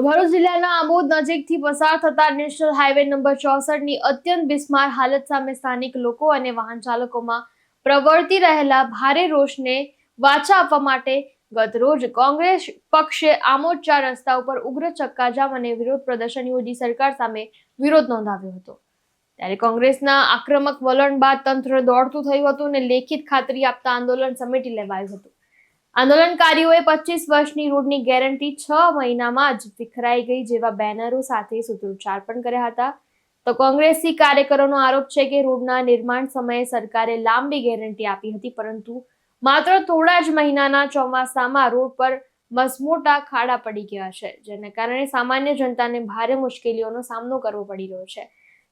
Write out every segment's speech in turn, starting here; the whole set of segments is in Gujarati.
તો ભરૂચ જિલ્લાના આમોદ નજીકથી પસાર થતા નેશનલ હાઈવે નંબર ચોસઠની અત્યંત બિસ્માર હાલત સામે સ્થાનિક લોકો અને વાહન ચાલકોમાં પ્રવર્તી રહેલા ભારે રોષને વાચા આપવા માટે ગતરોજ કોંગ્રેસ પક્ષે આમોદ ચાર રસ્તા ઉપર ઉગ્ર ચક્કાજામ અને વિરોધ પ્રદર્શન યોજી સરકાર સામે વિરોધ નોંધાવ્યો હતો. ત્યારે કોંગ્રેસના આક્રમક વલણ બાદ તંત્ર દોડતું થયું હતું અને લેખિત ખાતરી આપતા આંદોલન સમેટી લેવાયું હતું. આંદોલનકારીઓએ પચીસ વર્ષની રોડની ગેરંટી છ મહિનામાં જ વિખરાઈ ગઈ જેવા બેનરો સાથે સૂત્રોચ્ચાર પણ કર્યા હતા. તો કોંગ્રેસી કાર્યકરોનો આરોપ છે કે રોડના નિર્માણ સમયે સરકારે લાંબી ગેરંટી આપી હતી, પરંતુ માત્ર થોડા જ મહિનાના ચોમાસામાં રોડ પર મસમોટા ખાડા પડી ગયા છે, જેને કારણે સામાન્ય જનતાને ભારે મુશ્કેલીઓનો સામનો કરવો પડી રહ્યો છે.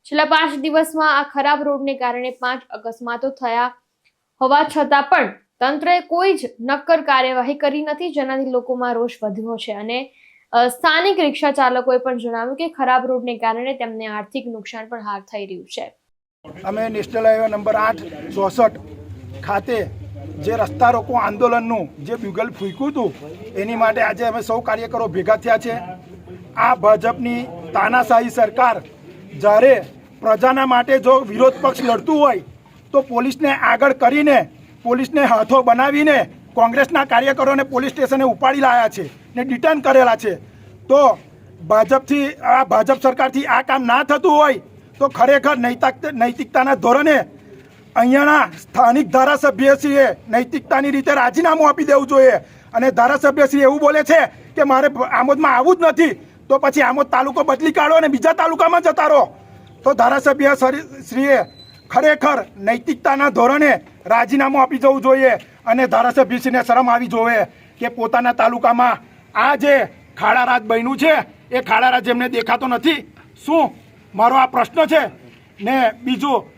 છેલ્લા પાંચ દિવસમાં આ ખરાબ રોડને કારણે પાંચ અકસ્માતો થયા હોવા છતાં પણ તંત્રએ કોઈ જ નક્કર કાર્યવાહી કરી નથી, જેનાથી લોકોમાં રોષ વધ્યો છે. અને સ્થાનિક રિક્ષા ચાલકોએ પણ જણાવ્યું કે ખરાબ રોડને કારણે તેમને આર્થિક નુકસાન પણ હાર થઈ રહ્યું છે. અમે નેશનલ હાઈવે નંબર આઠ ચોસઠ ખાતે જે રસ્તા રોકો આંદોલનનું જે બ્યુગલ ફૂંક્યું હતું, એની માટે આજે અમે સૌ કાર્યકરો ભેગા થયા છે. આ ભાજપની તાનાશાહી સરકાર જ્યારે પ્રજાના માટે જો વિરોધ પક્ષ લડતું હોય, તો પોલીસને આગળ કરીને પોલીસને હાથો બનાવીને કોંગ્રેસના કાર્યકરોને પોલીસ સ્ટેશને ઉપાડી લાયા છે ને ડિટેન કરેલા છે. તો ભાજપથી, આ ભાજપ સરકારથી આ કામ ના થતું હોય તો ખરેખર નૈતિક, નૈતિકતાના ધોરણે અહીંયાના સ્થાનિક ધારાસભ્યશ્રીએ નૈતિકતાની રીતે રાજીનામું આપી દેવું જોઈએ. અને ધારાસભ્યશ્રી એવું બોલે છે કે મારે આમોદમાં આવવું જ નથી, તો પછી આમોદ તાલુકો બદલી કાઢો અને બીજા તાલુકામાં જતા રહો. તો ધારાસભ્ય શ્રી- શ્રીએ ખરેખર નૈતિકતાના ધોરણે રાજીનામું આપી જવું જોઈએ અને ધારાસભ્યશ્રીને શરમ આવી જોઈએ કે પોતાના તાલુકામાં આ જે ખાડારાજ બન્યું છે, એ ખાડારાજ એમને દેખાતો નથી. શું? મારો આ પ્રશ્ન છે ને બીજું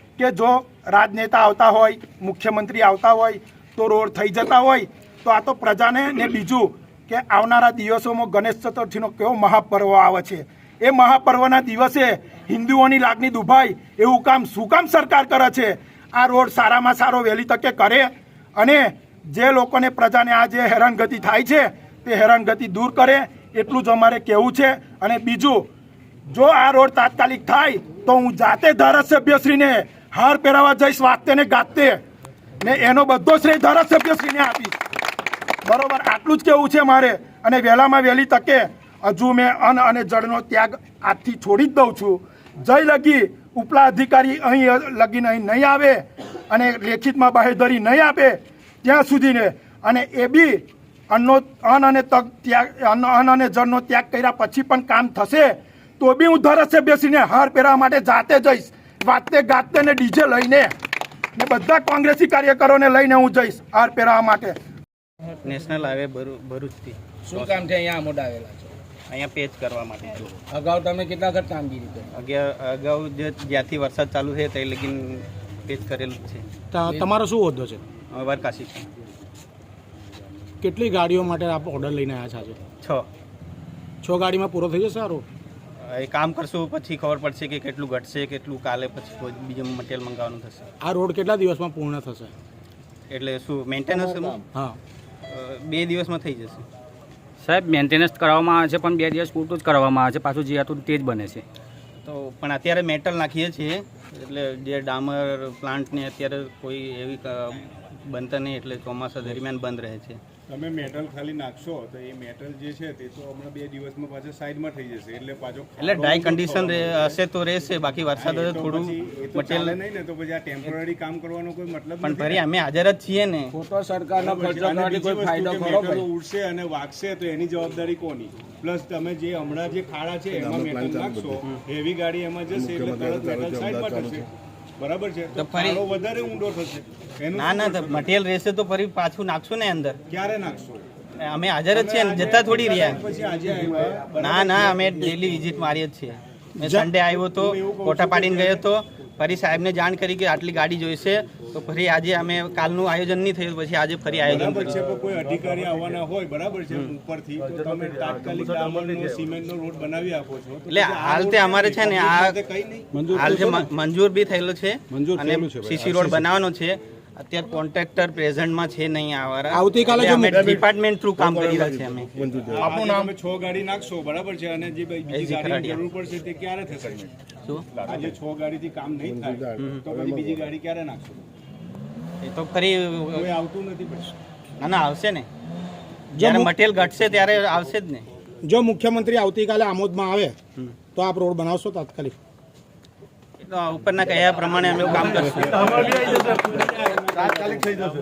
કે જો રાજનેતા આવતા હોય, મુખ્યમંત્રી આવતા હોય, તો રોડ થઈ જતા હોય, તો આ તો પ્રજાને ને બીજું કે આવનારા દિવસોમાં ગણેશ ચતુર્થીનો કેવો મહાપર્વ આવે છે. એ મહાપર્વના દિવસે હિન્દુઓની લાગણી દુભાય, એવું કામ શું કામ સરકાર કરે છે? આ રોડ સારામાં સારો વહેલી તકે કરે અને જે લોકોને પ્રજાને આ જે હેરાનગતિ થાય છે, તે હેરાનગતિ દૂર કરે, એટલું જ અમારે કહેવું છે. અને બીજું, જો આ રોડ તાત્કાલિક થાય, તો હું જાતે ધારાસભ્યશ્રીને હાર પહેરાવા જઈશ વાગતે ને ગાતે. ને એનો બધો શ્રેય ધારાસભ્યશ્રીને આપીશ. બરોબર, આટલું જ કેવું છે મારે. અને વહેલામાં વહેલી તકે હજુ મેં અન્ન અને જળનો ત્યાગ આજથી છોડી જ દઉં છું. જય લગી, ઉપલા અધિકારી અહીં લગીને અહીં નહીં આવે અને લેખિતમાં બાહેધરી નહીં આપે ત્યાં સુધીને. અને એ બી અન્નનો અન્ન અને તક ત્યાગ, અન્ન અન્ન અને જળનો ત્યાગ કર્યા પછી પણ કામ થશે, તો બી હું ધારાસભ્યશ્રીને હાર પહેરવા માટે જાતે જઈશ. વાતે ગાતે ને ડીજે લઈને ને બધા કોંગ્રેસી કાર્યકરોને લઈને હું જઈશ હાર પહેરાવા માટે. નેશનલ હાઈવે ભરૂચથી. શું કામ છે અહીંયા આમોદ આવેલા છો? અહીંયા પેચ કરવા માટે અગાઉ તમે કેટલા વખત કામગીરી કરી? અગિયાર અગાઉ જે જ્યાંથી વરસાદ ચાલુ છે તે લગીન પેચ કરેલું જ છે. તા- તમારો શું હોદ્દો છે? વરકાશી. કેટલી ગાડીઓ માટે આપ ઓર્ડર લઈને આવ્યા છો છ. છ ગાડીમાં પૂરો થઈ જશે રોડ એ કામ કરશું પછી ખબર પડશે કે કેટલું ઘટશે કેટલું કાલે પછી કોઈ બીજું મટીરિયલ મંગાવવાનું થશે. આ રોડ કેટલા દિવસમાં પૂર્ણ થશે? એટલે શું મેન્ટેનન્સ હા. બે દિવસમાં થઈ જશે. સાહેબ મેન્ટેનન્સ કરવામાં આવે છે પણ બે દિવસ પૂરતું જ કરવામાં આવે છે પાછું જે હતું તે જ બને છે. તો પણ અત્યારે મેટલ નાખીએ છીએ એટલે જે ડામર પ્લાન્ટને અત્યારે કોઈ એવી બનતા નહીં એટલે ચોમાસા દરમિયાન બંધ રહે છે. તમે મેટલ ખાલી નાખશો તો એ મેટલ જે છે તે તો હમણાં બે દિવસમાં પાછો સાઈડમાં થઈ જશે. એટલે પાછો એટલે ડ્રાય કન્ડિશન હશે તો રહેશે બાકી વરસાદ હશે થોડું મટીરિયલ નહીં ને તો પછી આ ટેમ્પરરી કામ કરવાનો કોઈ મતલબ પણ ફરી અમે હાજર જ છીએ ને. ખોટો સરકારનો ખર્ચો કરવાથી કોઈ ફાયદો ખરો ભાઈ? ઉડશે અને વાગશે તો એની જવાબદારી કોની? પ્લસ તમે જે હમણાં જે ખાડા છે એમાં મેટલ નાખશો હેવી ગાડી એમાં જશે એટલે તરત મેટલ સાઈડમાં થશે બરાબર છે? તો ફરી- વધારે ઊંડો થશે. ના ના મટીરિયલ રહેશે તો ફરી પાછું નાખશું ને અંદર? ક્યારે નાખશો? અમે હાજર જ છીએ જતા થોડી રહ્યા. પછી આજે આવ્યા. ના ના અમે ડેલી વિઝિટ મારીએ જ છીએ. મેં સન્ડે આવ્યો તો ફોટા પાડીને ગયો હતો ફરી સાહેબને જાણ કરી કે આટલી ગાડી જોઈશે. તો ફરી આજે અમે કાલનું આયોજન નહીં થયું પછી આજે ફરી આયોજન છે કોઈ અધિકારી આવવાના હોય બરાબર છે ઉપરથી. તો તમે તાત્કાલિક ડામરનો સિમેન્ટનો રોડ બનાવી આપો છો. એટલે હાલ તે અમારે છે ને આ હાલ છે મંજૂર બી થયેલો છે મંજૂર અને છે સીસી રોડ બનાવવાનો છે. અત્યારે કોન્ટ્રાક્ટર પ્રેઝન્ટમાં છે નહીં આવારા આવતીકાલે જો અમે ડિપાર્ટમેન્ટ થ્રુ કામ કરી રહ્યા છે અમે. આપણું નામ છ ગાડી નાખશો બરાબર છે? અને જે બીજી ગાડી જરૂર પડશે તે ક્યારે થશે? શું? આજે છ ગાડીથી કામ નહીં થાય. તો પછી બીજી ગાડી ક્યારે નાખશો? એ તો ફરી આવતું નથી ના ના આવશે ને. જ્યારે મટીરિયલ ઘટશે ત્યારે આવશે જ ને. જો મુખ્યમંત્રી આવતીકાલે આમોદમાં આવે તો આપ રોડ બનાવશો તાત્કાલિક? ઉપરના કયા પ્રમાણે અમે કામ કરશું.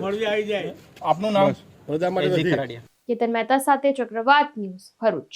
મળવી આવી જાય. આપનું નામ? કેતન મહેતા સાથે ચક્રવાત ન્યૂઝ ભરૂચ.